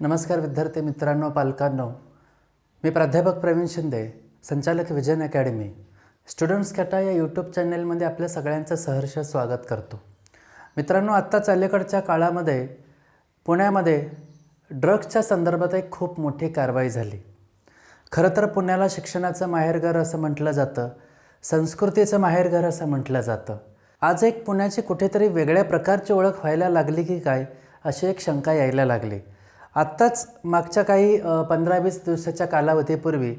नमस्कार विद्यार्थी मित्रांनो पालकांनो. मी प्राध्यापक प्रवीण शिंदे संचालक विजन अकॅडमी. स्टुडंट्स कॅटा या यूट्यूब चॅनेलमध्ये आपल्या सगळ्यांचं सहर्ष स्वागत करतो. मित्रांनो आत्ताच अलीकडच्या काळामध्ये पुण्यामध्ये ड्रग्सच्या संदर्भात एक खूप मोठी कारवाई झाली. खरं तर पुण्याला शिक्षणाचं माहेरघर असं म्हटलं जातं संस्कृतीचं माहेरघर असं म्हटलं जातं. आज एक पुण्याची कुठेतरी वेगळ्या प्रकारची ओळख व्हायला लागली की काय अशी एक शंका यायला लागली. आत्ताच मागच्या काही पंधरा वीस दिवसाच्या कालावधीपूर्वी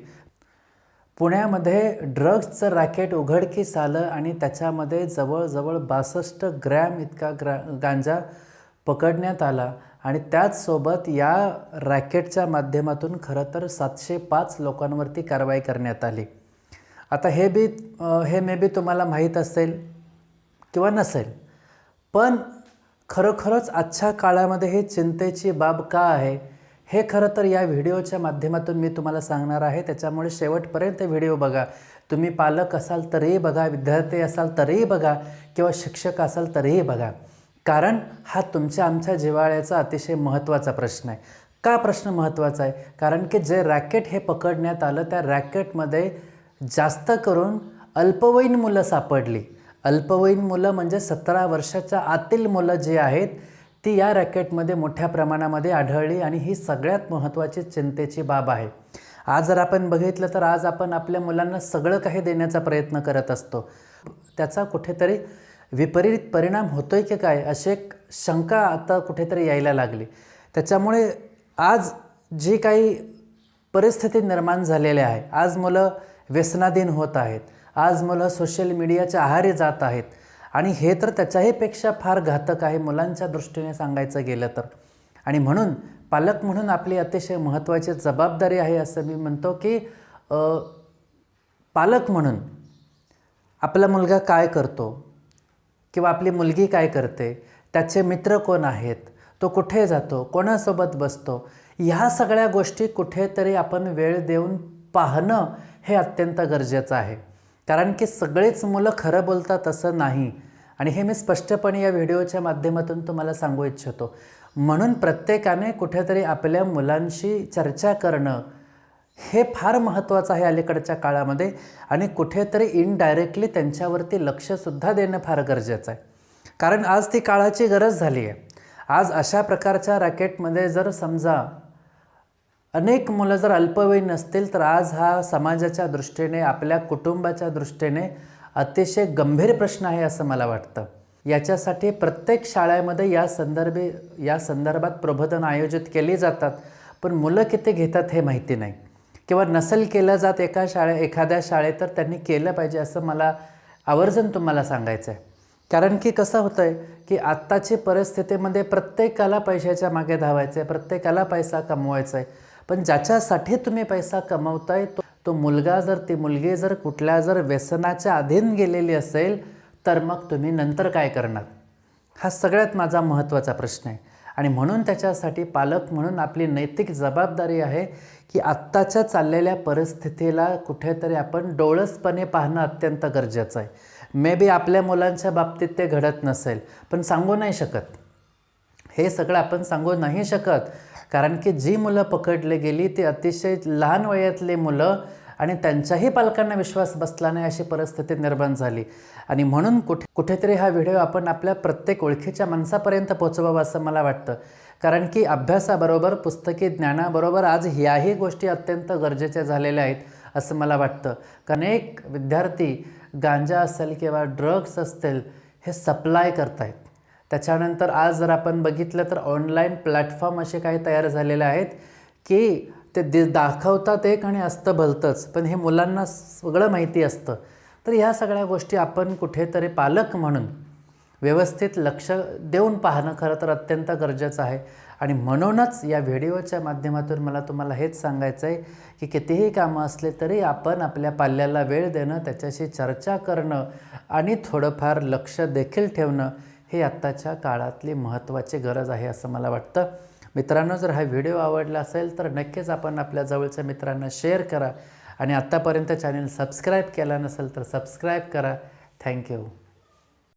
पुण्यामध्ये ड्रग्सचं रॅकेट उघडकीस आलं आणि त्याच्यामध्ये जवळजवळ बासष्ट ग्रॅम इतका ग्रा गांजा पकडण्यात आला आणि त्याचसोबत या रॅकेटच्या माध्यमातून खरं तर सातशे पाच लोकांवरती कारवाई करण्यात आली. आता हे बी हे मे बी तुम्हाला माहीत असेल किंवा नसेल पण खरोखरच आजच्या काळामध्ये ही चिंतेची बाब का आहे? हे खरं तर या व्हिडिओच्या माध्यमातून मी तुम्हाला सांगणार आहे. त्याच्यामुळे शेवटपर्यंत व्हिडिओ बघा. तुम्ही पालक असाल तरीही बघा विद्यार्थी असाल तरीही बघा किंवा शिक्षक असाल तरीही बघा. कारण हा तुमच्या आमच्या जिव्हाळ्याचा अतिशय महत्त्वाचा प्रश्न आहे. का प्रश्न महत्त्वाचा आहे? कारण की जे रॅकेट हे पकडण्यात आलं त्या रॅकेटमध्ये जास्त करून अल्पवयीन मुलं सापडली. अल्पवयीन मुलं म्हणजे सतरा वर्षाच्या आतील मुलं जी आहेत ती या रॅकेटमध्ये मोठ्या प्रमाणामध्ये आढळली आणि ही सगळ्यात महत्त्वाची चिंतेची बाब आहे. आज जर आपण बघितलं तर आज आपण आपल्या मुलांना सगळं काही देण्याचा प्रयत्न करत असतो. त्याचा कुठेतरी विपरीत परिणाम होतोय की काय अशी एक शंका आता कुठेतरी यायला लागली. त्याच्यामुळे आज जी काही परिस्थिती निर्माण झालेली आहे आज मुलं व्यसनाधीन होत आहेत. आज मुलं सोशल मीडियाच्या आहारे जात आहेत. आणि हे तर त्याच्याहीपेक्षा फार घातक आहे मुलांच्या दृष्टीने सांगायचं गेलं तर. आणि म्हणून पालक म्हणून आपली अतिशय महत्त्वाची जबाबदारी आहे असं मी म्हणतो की पालक म्हणून आपला मुलगा काय करतो किंवा आपली मुलगी काय करते त्याचे मित्र कोण आहेत तो कुठे जातो कोणासोबत बसतो ह्या सगळ्या गोष्टी कुठेतरी आपण वेळ देऊन पाहणं हे अत्यंत गरजेचं आहे. कारण की सगळेच मुलं खरं बोलतात असं नाही. आणि हे मी स्पष्टपणे या व्हिडिओच्या माध्यमातून तुम्हाला सांगू इच्छितो. म्हणून प्रत्येकाने कुठेतरी आपल्या मुलांशी चर्चा करणं हे फार महत्त्वाचं आहे अलीकडच्या काळामध्ये. आणि कुठेतरी इनडायरेक्टली त्यांच्यावरती लक्षसुद्धा देणं फार गरजेचं आहे. कारण आज ती काळाची गरज झाली आहे. आज अशा प्रकारच्या रॅकेटमध्ये जर समजा अनेक मुलं जर अल्पवयीन नसतील तर आज हा समाजाच्या दृष्टीने आपल्या कुटुंबाच्या दृष्टीने अतिशय गंभीर प्रश्न आहे असं मला वाटतं. याच्यासाठी प्रत्येक शाळेमध्ये या संदर्भी या संदर्भात प्रबोधन आयोजित केली जातात पण मुलं किती घेतात हे माहिती नाही. किंवा नसेल केलं जात एका शाळे एखाद्या शाळेत तर त्यांनी केलं पाहिजे असं मला आवर्जून तुम्हाला सांगायचं आहे कारण की कसं होतं आहे की आत्ताची परिस्थितीमध्ये प्रत्येकाला पैशाच्या मागे धावायचं आहे प्रत्येकाला पैसा कमवायचा आहे पण ज्याच्यासाठी तुम्ही पैसा कमवताय तो तो मुलगा जर ती मुलगी जर कुठल्या जर व्यसनाच्या अधीन गेलेली असेल तर मग तुम्ही नंतर काय करणार? हा सगळ्यात माझा महत्त्वाचा प्रश्न आहे. आणि म्हणून त्याच्यासाठी पालक म्हणून आपली नैतिक जबाबदारी आहे की आत्ताच्या चाललेल्या परिस्थितीला कुठेतरी आपण डोळसपणे पाहणं अत्यंत गरजेचं आहे. मे बी आपल्या मुलांच्या बाबतीत ते घडत नसेल पण सांगू नाही शकत. हे सगळं आपण सांगू नाही शकत. कारण की जी मुलं पकडली गेली ती अतिशय लहान वयातले मुलं आणि त्यांच्याही पालकांना विश्वास बसला नाही अशी परिस्थिती निर्माण झाली. आणि म्हणून कुठे कुठेतरी हा व्हिडिओ आपण आपल्या प्रत्येक ओळखीच्या माणसापर्यंत पोचवावा असं मला वाटतं. कारण की अभ्यासाबरोबर पुस्तकी ज्ञानाबरोबर आज ह्याही गोष्टी अत्यंत गरजेच्या झालेल्या आहेत असं मला वाटतं. कारण एक विद्यार्थी गांजा असेल किंवा ड्रग्स असतील हे सप्लाय करतायत. त्याच्यानंतर आज जर आपण बघितलं तर ऑनलाईन प्लॅटफॉर्म असे काही तयार झालेले आहेत की ते दि दाखवतात एक आणि असतं भलतंच पण हे मुलांना सगळं माहिती असतं. तर ह्या सगळ्या गोष्टी आपण कुठेतरी पालक म्हणून व्यवस्थित लक्ष देऊन पाहणं खरं तर अत्यंत गरजेचं आहे. आणि म्हणूनच या व्हिडिओच्या माध्यमातून मला तुम्हाला हेच सांगायचं आहे की कितीही कामं असले तरी आपण आपल्या पाल्याला वेळ देणं त्याच्याशी चर्चा करणं आणि थोडंफार लक्ष देखील ठेवणं हे आत्ताच्या काळातली महत्त्वाची गरज आहे असं मला वाटतं. मित्रांनो जर हा व्हिडिओ आवडला असेल तर नक्कीच आपण आपल्या जवळच्या मित्रांना शेअर करा. आणि आत्तापर्यंत चॅनल सबस्क्राईब केला नसेल तर सबस्क्राईब करा. थँक्यू